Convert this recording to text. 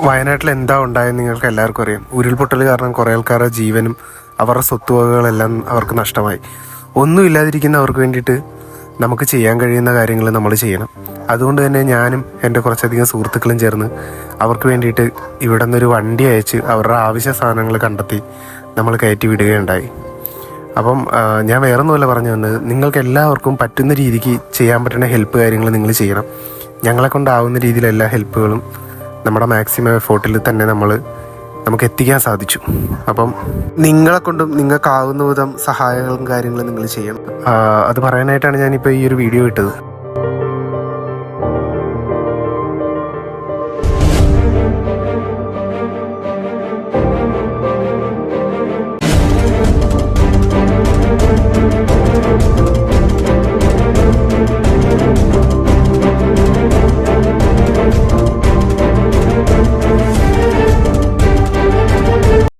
വയനാട്ടിൽ എന്താ ഉണ്ടായെന്ന് നിങ്ങൾക്ക് എല്ലാവർക്കും അറിയാം. ഉരുൾപൊട്ടൽ കാരണം കുറേ ആൾക്കാരുടെ ജീവനും അവരുടെ സ്വത്തുവകകളെല്ലാം അവർക്ക് നഷ്ടമായി. ഒന്നും ഇല്ലാതിരിക്കുന്ന അവർക്ക് വേണ്ടിയിട്ട് നമുക്ക് ചെയ്യാൻ കഴിയുന്ന കാര്യങ്ങൾ നമ്മൾ ചെയ്യണം. അതുകൊണ്ട് തന്നെ ഞാനും എന്റെ കുറച്ചധികം സുഹൃത്തുക്കളും ചേർന്ന് അവർക്ക് വേണ്ടിയിട്ട് ഇവിടെ നിന്നൊരു വണ്ടി അയച്ച് അവരുടെ ആവശ്യ സാധനങ്ങൾ കണ്ടെത്തി നമ്മൾ കയറ്റി വിടുകയുണ്ടായി. അപ്പം ഞാൻ വേറെ ഒന്നുമല്ല പറഞ്ഞു വന്നത്. നിങ്ങൾക്ക് എല്ലാവർക്കും പറ്റുന്ന രീതിക്ക് ചെയ്യാൻ പറ്റുന്ന ഹെൽപ്പ് കാര്യങ്ങൾ നിങ്ങൾ ചെയ്യണം. ഞങ്ങളെ കൊണ്ടാവുന്ന രീതിയിലെല്ലാ ഹെൽപ്പുകളും നമ്മുടെ മാക്സിമം എഫോർട്ടിൽ തന്നെ നമ്മൾ നമുക്ക് എത്തിക്കാൻ സാധിച്ചു. അപ്പം നിങ്ങളെ കൊണ്ടും നിങ്ങൾക്കാവുന്ന വിധം സഹായങ്ങളും കാര്യങ്ങളും നിങ്ങൾ ചെയ്യണം. അത് പറയാനായിട്ടാണ് ഞാനിപ്പോൾ ഈ ഒരു വീഡിയോ ഇട്ടത്.